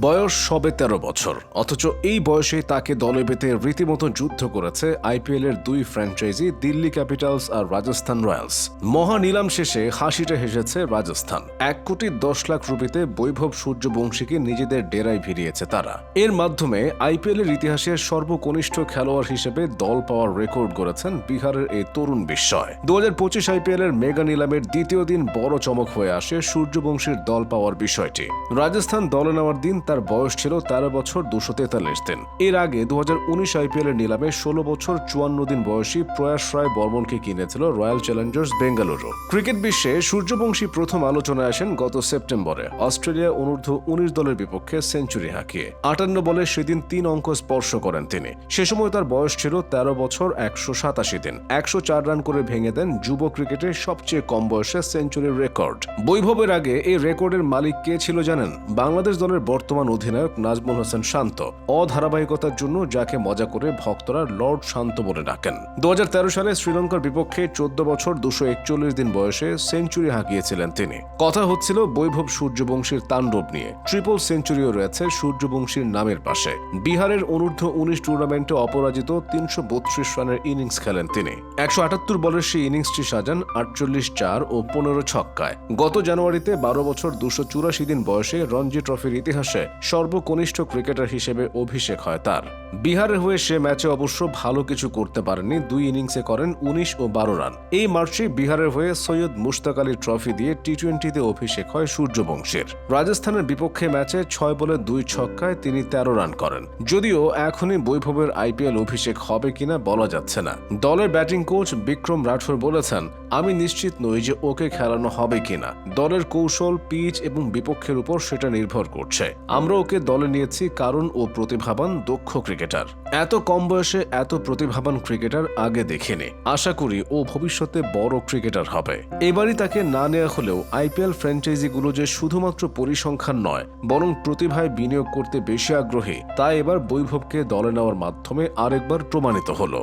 বয়স সবে তেরো বছর। অথচ এই বয়সে তাকে দলে পেতে রীতিমতো যুদ্ধ করেছে আইপিএল এর দুই ফ্র্যাঞ্চাইজি দিল্লি ক্যাপিটালস আর রাজস্থান রয়্যালস। মহা নিলাম শেষে হাসিটা হেসেছে রাজস্থান। এক কোটি দশ লাখ রুপিতে বৈভব সূর্যবংশীকে নিজেদের ডেরায় ভিড়িয়েছে তারা। এর মাধ্যমে আইপিএল এর ইতিহাসের সর্বকনিষ্ঠ খেলোয়াড় হিসেবে দল পাওয়ার রেকর্ড করেছেন বিহারের এই তরুণ বিস্ময়। দু হাজার পঁচিশ আইপিএল এর মেগা নিলামের দ্বিতীয় দিন বড় চমক হয়ে আসে সূর্যবংশীর দল পাওয়ার বিষয়টি। রাজস্থান দলে নেওয়ার দিন তার বয়স ছিল তেরো বছর দুশো তেতাল্লিশ দিন। এর আগে দু হাজার উনিশ আইপিএল এর নিলামে ষোলো বছর চুয়ান্ন দিন বয়সী প্রয়াস রায় বর্মনকে কিনেছিল রয়্যাল চ্যালেঞ্জার্স বেঙ্গালুরু। ক্রিকেট বিশ্বে সূর্যবংশী প্রথম আলোচনায় আসেন গত সেপ্টেম্বরে। অস্ট্রেলিয়া অনূর্ধ্ব উনিশ দলের বিপক্ষে সেঞ্চুরি হাঁকিয়ে। আটান্ন বলে সেদিন তিন অঙ্ক স্পর্শ করেন তিনি। সে সময় তার বয়স ছিল তেরো বছর একশো সাতাশি দিন। একশো চার রান করে ভেঙে দেন যুব ক্রিকেটে সবচেয়ে কম বয়সে সেঞ্চুরির রেকর্ড। বৈভবের আগে এই রেকর্ডের মালিক কে ছিল জানেন? বাংলাদেশ দলের বর্তমান অধিনায়ক নাজমুল হোসেন শান্ত অধারাবাহিকতার জন্য যাকে মজা করে ভক্তরা লর্ড শান্ত বলে ডাকেন। দু সালে শ্রীলঙ্কার বিপক্ষে চোদ্দ বছর দুশো একচল্লিশ দিন বয়সে সেঞ্চুরি হাঁকিয়েছিলেন তিনি। কথা হচ্ছিল বৈভব সূর্যবংশীর তাণ্ডব নিয়ে। ট্রিপল সেঞ্চুরিও রয়েছে সূর্যবংশীর নামের পাশে। বিহারের অনূর্ধ্ব উনিশ টুর্নামেন্টে অপরাজিত তিনশো বত্রিশ রানের ইনিংস খেলেন তিনি। একশো আটাত্তর বলের সেই ইনিংসটি সাজান আটচল্লিশ চার ও পনেরো ছক্কায়। গত জানুয়ারিতে বারো বছর দুশো চুরাশি দিন বয়সে রঞ্জি ট্রফির ইতিহাসে সর্বকনিষ্ঠ ক্রিকেটার হিসেবে অভিষেক হয় তার। বিহারের হয়ে সে ম্যাচে অবশ্য ভালো কিছু করতে পারেনি, দুই ইনিংসে করেন উনিশ ও বারো রান। এই মার্চে বিহারের হয়ে সৈয়দ মুশতাক আলী ট্রফি দিয়ে টি টোয়েন্টিতে অভিষেক হয় সূর্যবংশের। রাজস্থানের বিপক্ষে ম্যাচে ছয় বলে দুই ছক্কায় তিনি তেরো রান করেন। যদিও এখনই বৈভবের আইপিএল অভিষেক হবে কিনা বলা যাচ্ছে না। দলের ব্যাটিং কোচ বিক্রম রাঠোর বলেছেন, আমি নিশ্চিত নই যে ওকে খেলানো হবে কিনা। দলের কৌশল, পিচ এবং বিপক্ষের উপর সেটা নির্ভর করছে। আমরা ওকে দলে নিয়েছি কারণ ও প্রতিভাবান, দক্ষ ক্রিকেটার। এত কম বয়সে এত প্রতিভাবান ক্রিকেটার আগে দেখিনি। আশা করি ও ভবিষ্যতে বড় ক্রিকেটার হবে। এবারই তাকে না নেওয়া হলেও আইপিএল ফ্র্যাঞ্চাইজিগুলো যে শুধুমাত্র পরিসংখ্যান নয়, বরং প্রতিভায় বিনিয়োগ করতে বেশি আগ্রহী, তা এবার বৈভবকে দলে নেওয়ার মাধ্যমে আরেকবার প্রমাণিত হলো।